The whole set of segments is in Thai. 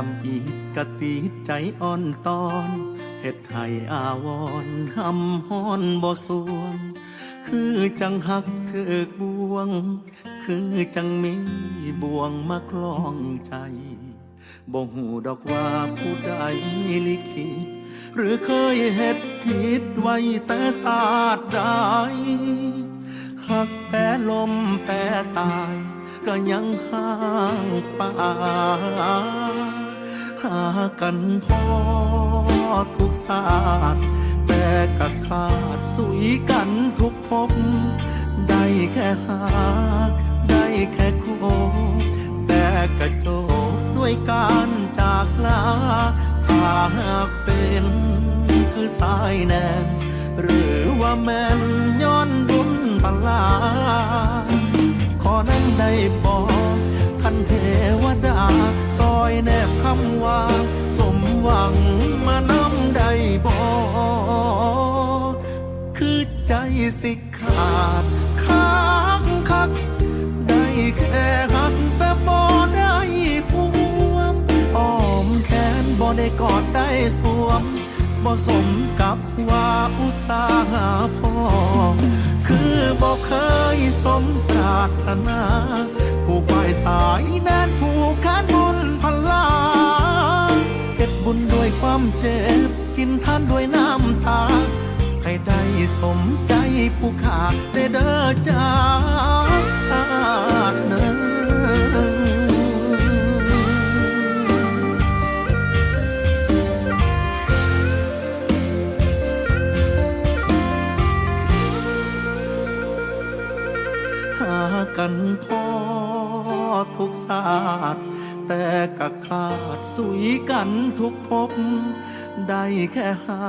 ตำอีกกะตีใจอ่อนตอนเฮ็ดให้อาวรณ์หำฮ้อนบ่สวง คือจังหักเถือกบวง คือจังมีบ่วงมาคล้องใจบ่หูดอกว่าผู้ใดลิขิตหรือเคยเฮ็ดผิดไว้แต่ศาสตร์ใดหักแปรลมแปรตาย ก็ยังห่างไป หากันพอทุกศาสตร์แต่ก็ขาดสุยกันทุกภพได้แค่หากได้แค่โคแต่กระโจกด้วยการจากลาถ้าหากเป็นคือสายแนมหรือว่าแม่นย้อนบุญพลาขอนั้นได้บอกท่านเทวำว่า สมหวังมานำได้บอกคือใจสิขาดคักคัก ได้แค่หักแต่บ่ได้ห่วงอ้อมแขนบ่ได้กอดได้สวมบ่สมกับว่าอุตสาหะพอคือบ่เคยสมปรารถนา ผู้ปลายสาย ความเจ็บ กินทานด้วยน้ำตา ให้ได้สมใจผู้ขาดได้เด้อจากสาดเนินหากันพ่อทุกศาสตร์ แต่ก็ขาดสุยกันทุกภพได้แค่หา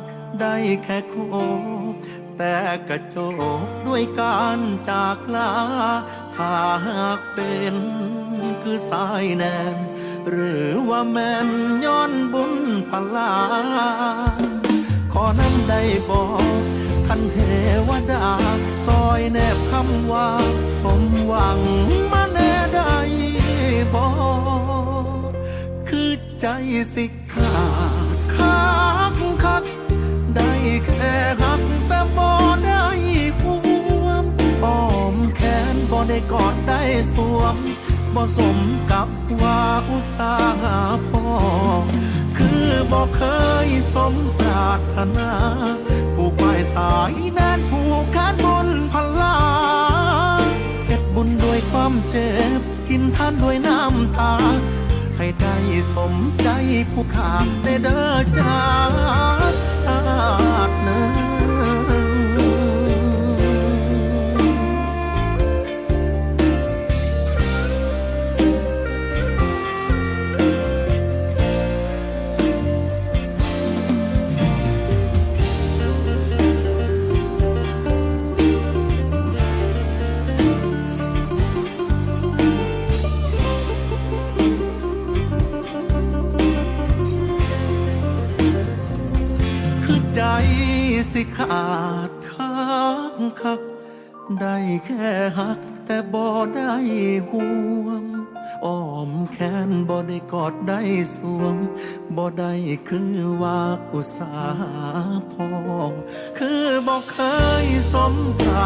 กได้แค่โคบแต่กระจกด้วยการจากลา ถ้าหากเป็นคือสายแนมหรือว่าแมนย้อนบุญพลา ขอนั้นได้บอกท่านเทวดา ซอยแนบคำว่าสม สิขาดคักคัก ได้แค่หักแต่บ่ได้ห่วมอ้อมแขนบ่ได้กอดได้สวมบ่สมกับว่าอุตสาหะพอคือบ่เคยสมปรารถนาผู้ปลายสายแน่นผู้ขานบุญพลาเก็บบุญด้วยความเจ็บ กินทานด้วยน้ำตา สมใจผู้ขาดได้เด้อจากสาดเนื้อ สิขาดทักคัก ได้แค่หักแต่บ่ได้ห่วงอ้อมแขนบ่ได้กอดได้สวมบ่ได้คือว่าอุตสาหพอคือบ่เคยสมปรา